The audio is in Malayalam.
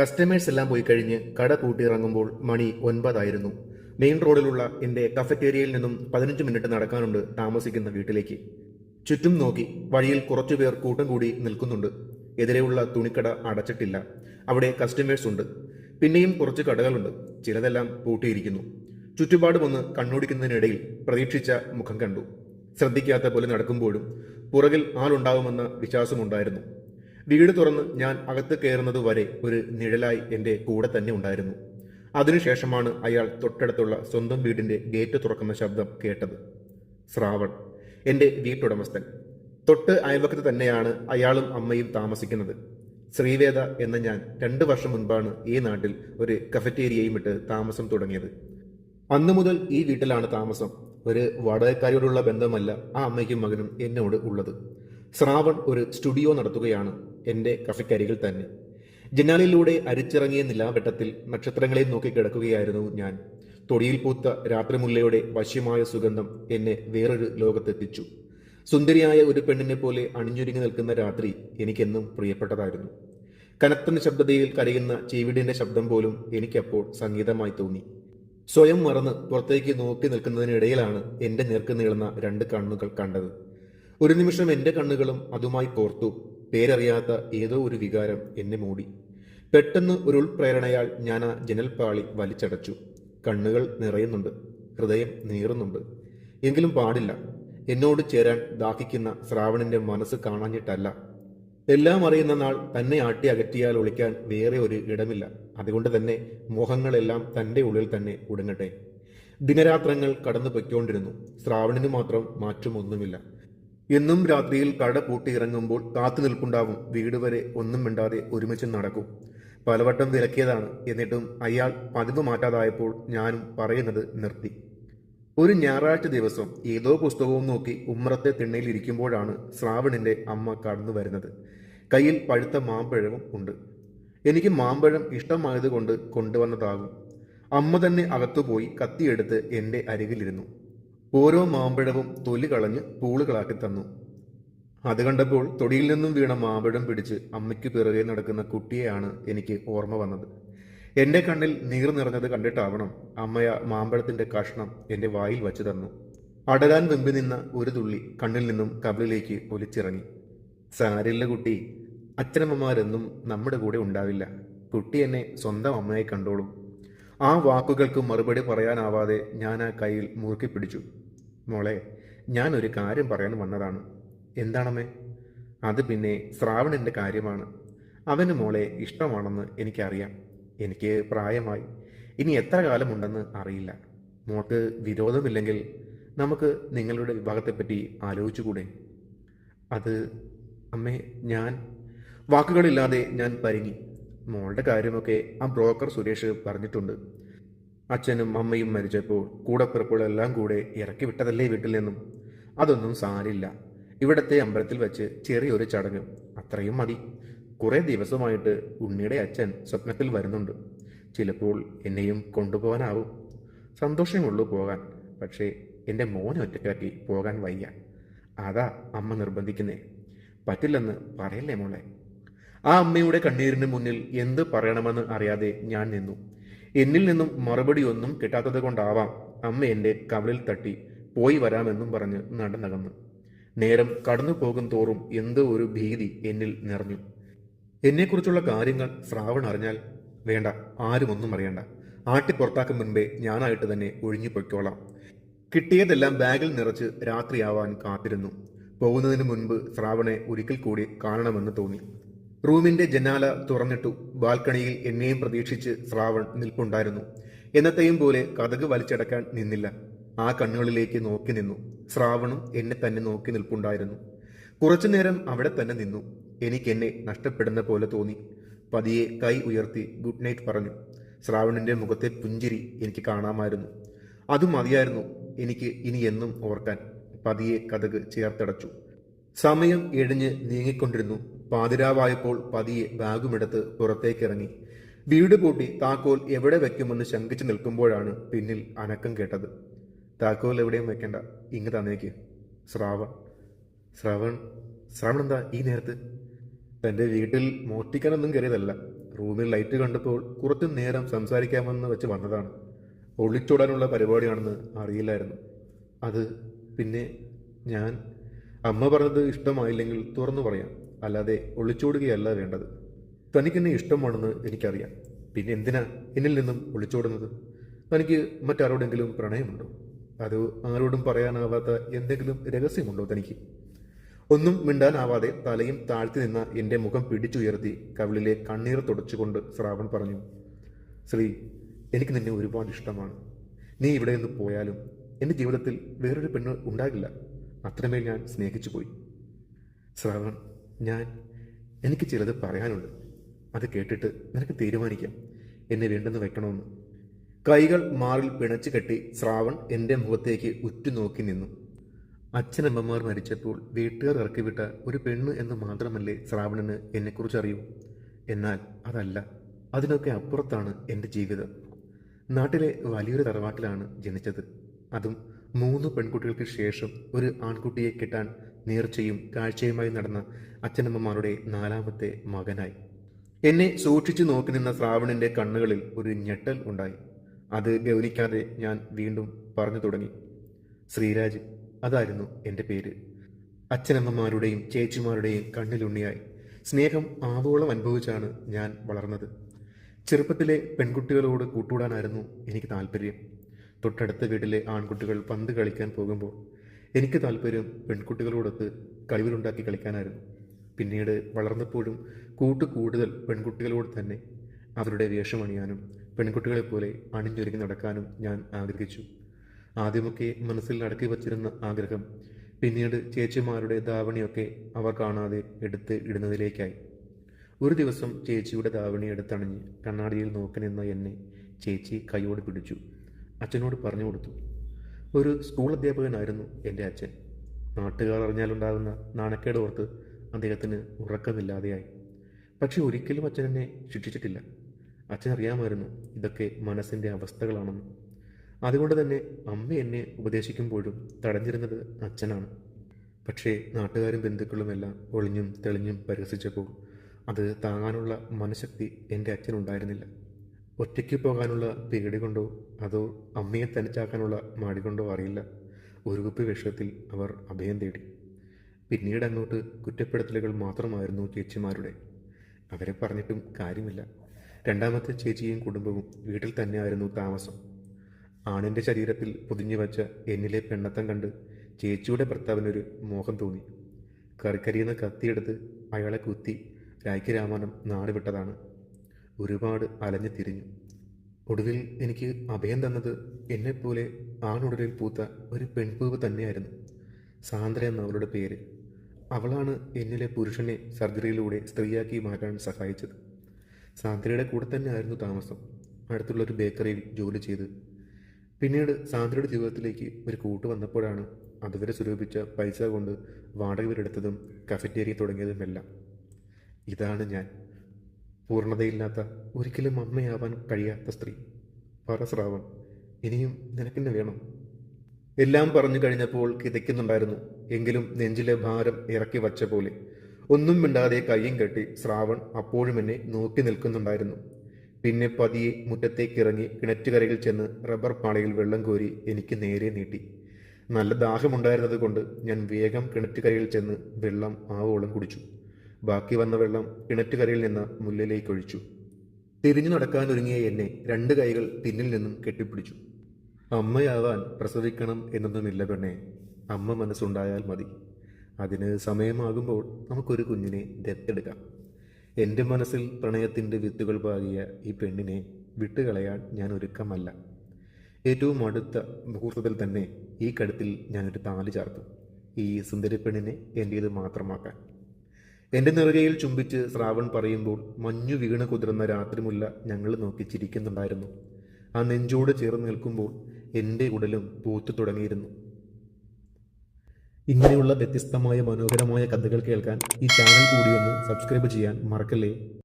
കസ്റ്റമേഴ്സ് എല്ലാം പോയി കഴിഞ്ഞ് കട പൂട്ടിയിറങ്ങുമ്പോൾ മണി ഒൻപതായിരുന്നു. മെയിൻ റോഡിലുള്ള എന്റെ കഫറ്റേരിയയിൽ നിന്നും പതിനഞ്ച് മിനിറ്റ് നടക്കാനുണ്ട് താമസിക്കുന്ന വീട്ടിലേക്ക്. ചുറ്റും നോക്കി വഴിയിൽ കുറച്ചുപേർ കൂട്ടം കൂടി നിൽക്കുന്നുണ്ട്. എതിരെയുള്ള തുണിക്കട അടച്ചിട്ടില്ല. അവിടെ കസ്റ്റമേഴ്സ് ഉണ്ട്. പിന്നെയും കുറച്ച് കടകളുണ്ട്. ചിലതെല്ലാം പൂട്ടിയിരിക്കുന്നു. ചുറ്റുപാടുമൊന്ന് കണ്ണോടിക്കുന്നതിനിടയിൽ പ്രതീക്ഷിച്ച മുഖം കണ്ടു. ശ്രദ്ധിക്കാത്ത പോലെ നടക്കുമ്പോഴും പുറകിൽ ആളുണ്ടാവുമെന്ന വിശ്വാസമുണ്ടായിരുന്നു. വീട് തുറന്ന് ഞാൻ അകത്ത് കയറുന്നത് വരെ ഒരു നിഴലായി എന്റെ കൂടെ തന്നെ ഉണ്ടായിരുന്നു. അതിനുശേഷമാണ് അയാൾ തൊട്ടടുത്തുള്ള സ്വന്തം വീടിന്റെ ഗേറ്റ് തുറക്കുന്ന ശബ്ദം കേട്ടത്. ശ്രാവൺ എന്റെ വീട്ടുടമസ്ഥൻ. തൊട്ട് അയൽവക്കത്ത് തന്നെയാണ് അയാളും അമ്മയും താമസിക്കുന്നത്. ശ്രീവേദ എന്ന ഞാൻ രണ്ട് വർഷം മുൻപാണ് ഈ നാട്ടിൽ ഒരു കഫറ്റേരിയയും ഇട്ട് താമസം തുടങ്ങിയത്. അന്നു മുതൽ ഈ വീട്ടിലാണ് താമസം. ഒരു വാടകക്കാരിയോടുള്ള ബന്ധമല്ല ആ അമ്മയ്ക്കും മകനും എന്നോട് ഉള്ളത്. ശ്രാവൺ ഒരു സ്റ്റുഡിയോ നടത്തുകയാണ്. എന്റെ കഫയ്ക്കരികിൽ തന്നെ. ജനാലിലൂടെ അരിച്ചിറങ്ങിയ നിലാവെട്ടത്തിൽ നക്ഷത്രങ്ങളെ നോക്കി കിടക്കുകയായിരുന്നു ഞാൻ. തൊടിയിൽ പൂത്ത രാത്രിമുല്ലയുടെ വശ്യമായ സുഗന്ധം എന്നെ വേറൊരു ലോകത്തെത്തിച്ചു. സുന്ദരിയായ ഒരു പെണ്ണിനെ പോലെ അണിഞ്ഞൊരുങ്ങി നിൽക്കുന്ന രാത്രി എനിക്കെന്നും പ്രിയപ്പെട്ടതായിരുന്നു. കനത്ത നിശബ്ദതയിൽ കരയുന്ന ചീവിടിന്റെ ശബ്ദം പോലും എനിക്കപ്പോൾ സംഗീതമായി തോന്നി. സ്വയം മറന്ന് പുറത്തേക്ക് നോക്കി നിൽക്കുന്നതിനിടയിലാണ് എന്റെ നേർക്ക് നീളുന്ന രണ്ട് കണ്ണുകൾ കണ്ടത്. ഒരു നിമിഷം എന്റെ കണ്ണുകളും അതുമായി കോർത്തു. പേരറിയാത്ത ഏതോ ഒരു വികാരം എന്നെ മൂടി. പെട്ടെന്ന് ഒരു ഉൾപ്രേരണയാൽ ഞാൻ ആ ജനൽപ്പാളി വലിച്ചടച്ചു. കണ്ണുകൾ നിറയുന്നുണ്ട്. ഹൃദയം നീറുന്നുണ്ട്. എങ്കിലും പാടില്ല. എന്നോട് ചേരാൻ ദാഹിക്കുന്ന ശ്രാവണിന്റെ മനസ്സ് കാണാഞ്ഞിട്ടല്ല. എല്ലാം അറിയുന്ന നാൾ തന്നെ ആട്ടി അകറ്റിയാൽ ഒളിക്കാൻ വേറെ ഒരു ഇടമില്ല. അതുകൊണ്ട് തന്നെ മോഹങ്ങളെല്ലാം തന്റെ ഉള്ളിൽ തന്നെ ഉടങ്ങട്ടെ ദിനരാത്രങ്ങൾ കടന്നു പൊയ്ക്കൊണ്ടിരുന്നു ശ്രാവണിന് മാത്രം മാറ്റമൊന്നുമില്ല. എന്നും രാത്രിയിൽ കട പൂട്ടിയിറങ്ങുമ്പോൾ കാത്തു നിൽപ്പുണ്ടാവും. വീട് വരെ ഒന്നും മിണ്ടാതെ ഒരുമിച്ച് നടക്കും. പലവട്ടം വിലക്കിയതാണ്. എന്നിട്ടും അയാൾ പതിവ് മാറ്റാതായപ്പോൾ ഞാനും പറയുന്നത് നിർത്തി. ഒരു ഞായറാഴ്ച ദിവസം ഏതോ പുസ്തകവും നോക്കി ഉമ്മറത്തെ തിണ്ണയിൽ ഇരിക്കുമ്പോഴാണ് ശ്രാവണിന്റെ അമ്മ കടന്നു വരുന്നത്. കയ്യിൽ പഴുത്ത മാമ്പഴവും ഉണ്ട്. എനിക്ക് മാമ്പഴം ഇഷ്ടമായതുകൊണ്ട് കൊണ്ടുവന്നതാകും. അമ്മ തന്നെ അകത്തുപോയി കത്തിയെടുത്ത് എന്റെ അരികിലിരുന്നു. ഓരോ മാമ്പഴവും തൊലി കളഞ്ഞ് പൂളുകളാക്കി തന്നു. അത് കണ്ടപ്പോൾ തൊടിയിൽ നിന്നും വീണ മാമ്പഴം പിടിച്ച് അമ്മയ്ക്ക് പിറകെ നടക്കുന്ന കുട്ടിയെയാണ് എനിക്ക് ഓർമ്മ വന്നത്. എന്റെ കണ്ണിൽ നീർ നിറഞ്ഞത് കണ്ടിട്ടാവണം അമ്മയ മാമ്പഴത്തിന്റെ കഷ്ണം എന്റെ വായിൽ വച്ചു തന്നു. അടരാൻ വെമ്പി നിന്ന ഒരു തുള്ളി കണ്ണിൽ നിന്നും കബളിലേക്ക് ഒലിച്ചിറങ്ങി. സാരില്ല കുട്ടി അച്ഛനമ്മമാരെന്നും നമ്മുടെ കൂടെ ഉണ്ടാവില്ല. കുട്ടി എന്നെ സ്വന്തം അമ്മയായി കണ്ടോളും. ആ വാക്കുകൾക്ക് മറുപടി പറയാനാവാതെ ഞാൻ ആ കയ്യിൽ മുറുക്കി പിടിച്ചു മോളെ ഞാൻ ഒരു കാര്യം പറയാൻ വന്നതാണ്. എന്താണമ്മേ? അത് പിന്നെ ശ്രാവണന്റെ കാര്യമാണ്. അവന് മോളെ ഇഷ്ടമാണെന്ന് എനിക്കറിയാം. എനിക്ക് പ്രായമായി. ഇനി എത്ര കാലമുണ്ടെന്ന് അറിയില്ല. മോൾക്ക് വിരോധമില്ലെങ്കിൽ നമുക്ക് നിങ്ങളുടെ വിവാഹത്തെപ്പറ്റി ആലോചിച്ചുകൂടെ? അത് അമ്മേ ഞാൻ വാക്കുകളില്ലാതെ ഞാൻ പരിങ്ങി. മോളുടെ കാര്യമൊക്കെ ആ ബ്രോക്കർ സുരേഷ് പറഞ്ഞിട്ടുണ്ട്. അച്ഛനും അമ്മയും മരിച്ചപ്പോൾ കൂടപ്പിറപ്പുകളെല്ലാം കൂടെ ഇറക്കി വിട്ടതല്ലേ വീട്ടിൽ നിന്നും? അതൊന്നും സാരില്ല. ഇവിടത്തെ അമ്പലത്തിൽ വെച്ച് ചെറിയൊരു ചടങ്ങ്. അത്രയും മതി. കുറേ ദിവസമായിട്ട് ഉണ്ണിയുടെ അച്ഛൻ സ്വപ്നത്തിൽ വരുന്നുണ്ട്. ചിലപ്പോൾ എന്നെയും കൊണ്ടുപോകാനാവും. സന്തോഷമുള്ളൂ പോകാൻ. പക്ഷേ എന്റെ മോനെ ഒറ്റക്കാക്കി പോകാൻ വയ്യ. അതാ അമ്മ നിർബന്ധിക്കുന്നേ. പറ്റില്ലെന്ന് പറയല്ലേ മോളെ? ആ അമ്മയുടെ കണ്ണീരിന് മുന്നിൽ എന്ത് പറയണമെന്ന് അറിയാതെ ഞാൻ നിന്നു. എന്നിൽ നിന്നും മറുപടി ഒന്നും കിട്ടാത്തത് കൊണ്ടാവാം അമ്മ എന്റെ കവളിൽ തട്ടി പോയി വരാമെന്നും പറഞ്ഞ് നടന്നകന്നു നേരം കടന്നു പോകും തോറും എന്തോ ഒരു ഭീതി എന്നിൽ നിറഞ്ഞു. എന്നെക്കുറിച്ചുള്ള കാര്യങ്ങൾ ശ്രാവൺ അറിഞ്ഞാൽ വേണ്ട ആരും ഒന്നും അറിയണ്ട. ആട്ടി പുറത്താക്കും മുൻപേ ഞാനായിട്ട് തന്നെ ഒഴിഞ്ഞു പൊയ്ക്കോളാം. കിട്ടിയതെല്ലാം ബാഗിൽ നിറച്ച് രാത്രിയാവാൻ കാത്തിരുന്നു. പോകുന്നതിന് മുൻപ് ശ്രാവണെ ഒരിക്കൽ കൂടി കാണണമെന്ന് തോന്നി. റൂമിന്റെ ജനാല തുറന്നിട്ടു ബാൽക്കണിയിൽ എന്നെയും പ്രതീക്ഷിച്ച് ശ്രാവൺ നിൽപ്പുണ്ടായിരുന്നു. എന്നത്തെയും പോലെ കഥക് വലിച്ചടക്കാൻ നിന്നില്ല. ആ കണ്ണുകളിലേക്ക് നോക്കി നിന്നു. ശ്രാവണും എന്നെ തന്നെ നോക്കി നിൽപ്പുണ്ടായിരുന്നു. കുറച്ചുനേരം അവിടെ തന്നെ നിന്നു. എനിക്കെന്നെ നഷ്ടപ്പെടുന്ന പോലെ തോന്നി. പതിയെ കൈ ഉയർത്തി ഗുഡ് നൈറ്റ് പറഞ്ഞു. ശ്രാവണിന്റെ മുഖത്തെ പുഞ്ചിരി എനിക്ക് കാണാമായിരുന്നു. അത് മതിയായിരുന്നു എനിക്ക് ഇനി എന്നും ഓർക്കാൻ. പതിയെ കഥക് ചേർത്തടച്ചു. സമയം എഴിഞ്ഞ് നീങ്ങിക്കൊണ്ടിരുന്നു. പാതിരാവായപ്പോൾ പതിയെ ബാഗുമെടുത്ത് പുറത്തേക്കിറങ്ങി. വീട് പൂട്ടി താക്കോൽ എവിടെ വെക്കുമെന്ന് ശങ്കിച്ചു നിൽക്കുമ്പോഴാണ് പിന്നിൽ അനക്കം കേട്ടത്. താക്കോൽ എവിടെയും വെക്കണ്ട. ഇങ്ങ് തന്നേക്ക്. ശ്രാവൺ. ശ്രവൺ. ശ്രവൺ എന്താ ഈ നേരത്ത്? തന്റെ വീട്ടിൽ മോഷ്ടിക്കാനൊന്നും കയറിയതല്ല. റൂമിൽ ലൈറ്റ് കണ്ടപ്പോൾ കുറച്ചു നേരം സംസാരിക്കാമെന്ന് വെച്ച് വന്നതാണ്. ഒളിച്ചോടാനുള്ള പരിപാടിയാണെന്ന് അറിയില്ലായിരുന്നു. അത് പിന്നെ ഞാൻ. അമ്മ പറഞ്ഞത് ഇഷ്ടമായില്ലെങ്കിൽ തുറന്നു പറയാം. അല്ലാതെ ഒളിച്ചോടുകയല്ല വേണ്ടത്. തനിക്കെന്നെ ഇഷ്ടമാണെന്ന് എനിക്കറിയാം. പിന്നെ എന്തിനാ എന്നിൽ നിന്നും ഒളിച്ചോടുന്നത്? തനിക്ക് മറ്റാരോടെങ്കിലും പ്രണയമുണ്ടോ? അതോ ആരോടും പറയാനാവാത്ത എന്തെങ്കിലും രഹസ്യമുണ്ടോ തനിക്ക്? ഒന്നും മിണ്ടാനാവാതെ തലയും താഴ്ത്തി നിന്ന എന്റെ മുഖം പിടിച്ചുയർത്തി കവിളിലെ കണ്ണീർ തുടച്ചുകൊണ്ട് ശ്രാവൺ പറഞ്ഞു ശ്രീ എനിക്ക് നിന്നെ ഒരുപാട് ഇഷ്ടമാണ്. നീ ഇവിടെ നിന്ന് പോയാലും എന്റെ ജീവിതത്തിൽ വേറൊരു പെണ്ണ് ഉണ്ടാകില്ല. അത്രമേൽ ഞാൻ സ്നേഹിച്ചു പോയി ശ്രാവൺ ഞാൻ എനിക്ക് ചിലത് പറയാനുണ്ട്. അത് കേട്ടിട്ട് നിനക്ക് തീരുമാനിക്കാം. എന്നെ വേണ്ടെന്ന് വെക്കണമെന്ന്. കൈകൾ മാറിൽ പിണച്ചു കെട്ടി ശ്രാവൺ എന്റെ മുഖത്തേക്ക് ഉറ്റുനോക്കി നിന്നു. അച്ഛനമ്മമാർ മരിച്ചപ്പോൾ വീട്ടുകാർ ഇറക്കിവിട്ട ഒരു പെണ്ണ് എന്ന് മാത്രമല്ലേ ശ്രാവണന് എന്നെക്കുറിച്ച് അറിയൂ. എന്നാൽ അതല്ല അതിനൊക്കെ അപ്പുറത്താണ് എന്റെ ജീവിതം. നാട്ടിലെ വലിയൊരു തറവാട്ടിലാണ് ജനിച്ചത്. അതും മൂന്ന് പെൺകുട്ടികൾക്ക് ശേഷം ഒരു ആൺകുട്ടിയെ കിട്ടാൻ നേർച്ചയും കാഴ്ചയുമായി നടന്ന അച്ഛനമ്മമാരുടെ നാലാമത്തെ മകനായി. എന്നെ സൂക്ഷിച്ചു നോക്കി നിന്ന ശ്രാവണിന്റെ കണ്ണുകളിൽ ഒരു ഞെട്ടൽ ഉണ്ടായി. അത് ഗൗനിക്കാതെ ഞാൻ വീണ്ടും പറഞ്ഞു തുടങ്ങി. ശ്രീരാജ് അതായിരുന്നു എന്റെ പേര്. അച്ഛനമ്മമാരുടെയും ചേച്ചിമാരുടെയും കണ്ണിലുണ്ണിയായി. സ്നേഹം ആവോളം അനുഭവിച്ചാണ് ഞാൻ വളർന്നത്. ചെറുപ്പത്തിലെ പെൺകുട്ടികളോട് കൂട്ടുകൂടാനായിരുന്നു എനിക്ക് താല്പര്യം. തൊട്ടടുത്ത വീട്ടിലെ ആൺകുട്ടികൾ പന്ത് കളിക്കാൻ പോകുമ്പോൾ എനിക്ക് താല്പര്യം പെൺകുട്ടികളോടൊത്ത് കളിവിലുണ്ടാക്കി കളിക്കാനായിരുന്നു. പിന്നീട് വളർന്നപ്പോഴും കൂട്ട് കൂടുതൽ പെൺകുട്ടികളോട് തന്നെ അവരുടെ വേഷമണിയാനും പെൺകുട്ടികളെപ്പോലെ അണിഞ്ഞൊരുങ്ങി നടക്കാനും ഞാൻ ആഗ്രഹിച്ചു. ആദ്യമൊക്കെ മനസ്സിൽ അടക്കി വച്ചിരുന്ന ആഗ്രഹം പിന്നീട് ചേച്ചിമാരുടെ ധാവണിയൊക്കെ അവർ കാണാതെ എടുത്ത് ഇടുന്നതിലേക്കായി. ഒരു ദിവസം ചേച്ചിയുടെ ധാവണി എടുത്തണിഞ്ഞ് കണ്ണാടിയിൽ നോക്കി നിന്ന എന്നെ ചേച്ചി കൈയോട് പിടിച്ചു. അച്ഛനോട് പറഞ്ഞു കൊടുത്തു. ഒരു സ്കൂൾ അധ്യാപകനായിരുന്നു എന്റെ അച്ഛൻ. നാട്ടുകാർ അറിഞ്ഞാലുണ്ടാകുന്ന നാണക്കേട് ഓർത്ത് അദ്ദേഹത്തിന് ഉറക്കമില്ലാതെയായി. പക്ഷെ ഒരിക്കലും അച്ഛൻ എന്നെ ശിക്ഷിച്ചിട്ടില്ല. അച്ഛൻ അറിയാമായിരുന്നു ഇതൊക്കെ മനസ്സിന്റെ അവസ്ഥകളാണെന്ന്. അതുകൊണ്ട് തന്നെ അമ്മ എന്നെ ഉപദേശിക്കുമ്പോഴും തടഞ്ഞിരുന്നത് അച്ഛനാണ്. പക്ഷേ നാട്ടുകാരും ബന്ധുക്കളും എല്ലാം ഒളിഞ്ഞും തെളിഞ്ഞും പരിഹസിച്ചപ്പോൾ അത് താങ്ങാനുള്ള മനഃശക്തി എന്റെ അച്ഛനുണ്ടായിരുന്നില്ല. ഒറ്റയ്ക്ക് പോകാനുള്ള പേടി കൊണ്ടോ അതോ അമ്മയെ തനിച്ചാക്കാനുള്ള മടി കൊണ്ടോ അറിയില്ല. ഒരു കുപ്പി വിഷയത്തിൽ അവർ അഭയം തേടി. പിന്നീട് അങ്ങോട്ട് കുറ്റപ്പെടുത്തലുകൾ മാത്രമായിരുന്നു ചേച്ചിമാരുടെ. അവരെ പറഞ്ഞിട്ടും കാര്യമില്ല. രണ്ടാമത്തെ ചേച്ചിയും കുടുംബവും വീട്ടിൽ തന്നെയായിരുന്നു താമസം. ആണിന്റെ ശരീരത്തിൽ പൊതിഞ്ഞു വച്ച എന്നിലെ പെണ്ണത്തം കണ്ട് ചേച്ചിയുടെ ഭർത്താവിനൊരു മോഹം തോന്നി. കറിക്കരിയുന്ന കത്തിയെടുത്ത് അയാളെ കുത്തി രാഖി നാടുവിട്ടതാണ്. നാട് വിട്ടതാണ് ഒരുപാട് അലഞ്ഞു തിരിഞ്ഞു. ഒടുവിൽ എനിക്ക് അഭയം തന്നത് എന്നെപ്പോലെ ആണുടലിൽ പൂത്ത ഒരു പെൺപൂവ് തന്നെയായിരുന്നു. സാന്ദ്ര എന്ന അവളുടെ പേര്. അവളാണ് എന്നിലെ പുരുഷനെ സർജറിയിലൂടെ സ്ത്രീയാക്കി മാറ്റാൻ സഹായിച്ചത്. സാന്ദ്രയുടെ കൂടെ തന്നെ ആയിരുന്നു താമസം. അടുത്തുള്ള ഒരു ബേക്കറിയിൽ ജോലി ചെയ്ത്. പിന്നീട് സാന്ദ്രയുടെ ജീവിതത്തിലേക്ക് ഒരു കൂട്ട് വന്നപ്പോഴാണ് അതുവരെ സ്വരൂപിച്ച പൈസ കൊണ്ട് വാടക വീടെടുത്തതും കഫറ്റേരിയ തുടങ്ങിയതുമെല്ലാം. ഇതാണ് ഞാൻ. പൂർണതയില്ലാത്ത ഒരിക്കലും അമ്മയാവാൻ കഴിയാത്ത സ്ത്രീ. പറസ്രാവം ഇനിയും നിനക്കെന്നെ വേണം? എല്ലാം പറഞ്ഞു കഴിഞ്ഞപ്പോൾ കിതയ്ക്കുന്നുണ്ടായിരുന്നു. എങ്കിലും നെഞ്ചിലെ ഭാരം ഇറക്കി വച്ച പോലെ. ഒന്നും മിണ്ടാതെ കയ്യും കെട്ടി ശ്രാവൺ അപ്പോഴും എന്നെ നോക്കി നിൽക്കുന്നുണ്ടായിരുന്നു. പിന്നെ പതിയെ മുറ്റത്തേക്കിറങ്ങി കിണറ്റുകരയിൽ ചെന്ന് റബ്ബർ പാളയിൽ വെള്ളം കോരി എനിക്ക് നേരെ നീട്ടി. നല്ല ദാഹമുണ്ടായിരുന്നത് കൊണ്ട് ഞാൻ വേഗം കിണറ്റുകരയിൽ ചെന്ന് വെള്ളം ആവോളം കുടിച്ചു. ബാക്കി വന്ന വെള്ളം കിണറ്റുകരയിൽ നിന്ന് മുല്ലിലേക്ക് ഒഴിച്ചു. തിരിഞ്ഞു നടക്കാനൊരുങ്ങിയ എന്നെ രണ്ട് കൈകൾ പിന്നിൽ നിന്നും കെട്ടിപ്പിടിച്ചു. അമ്മയാവാൻ പ്രസവിക്കണം എന്നൊന്നുമില്ല പെണ്ണെ. അമ്മ മനസ്സുണ്ടായാൽ മതി. അതിന് സമയമാകുമ്പോൾ നമുക്കൊരു കുഞ്ഞിനെ ദത്തെടുക്കാം. എന്റെ മനസ്സിൽ പ്രണയത്തിന്റെ വിത്തുകൾ പാകിയ ഈ പെണ്ണിനെ വിട്ടുകളയാൻ ഞാൻ ഒരുക്കമല്ല. ഏറ്റവും അടുത്ത മുഹൂർത്തത്തിൽ തന്നെ ഈ കഴുത്തിൽ ഞാനൊരു താലി ചാർത്തും. ഈ സുന്ദരി പെണ്ണിനെ എന്റേത് മാത്രമാക്കാൻ. എന്റെ നെറുകയിൽ ചുംബിച്ച് ശ്രാവൺ പറയുമ്പോൾ മഞ്ഞു വീണ് കുതിർന്ന രാത്രിമുല്ല ഞങ്ങൾ നോക്കി ചിരിക്കുന്നുണ്ടായിരുന്നു. ആ നെഞ്ചോട് ചേർന്ന് നിൽക്കുമ്പോൾ എന്റെ ഉടലും പൂത്തു തുടങ്ങിയിരുന്നു. ഇങ്ങനെയുള്ള വ്യത്യസ്തമായ മനോഹരമായ കഥകൾ കേൾക്കാൻ ഈ ചാനൽ കൂടി ഒന്ന് സബ്സ്ക്രൈബ് ചെയ്യാൻ മറക്കല്ലേ?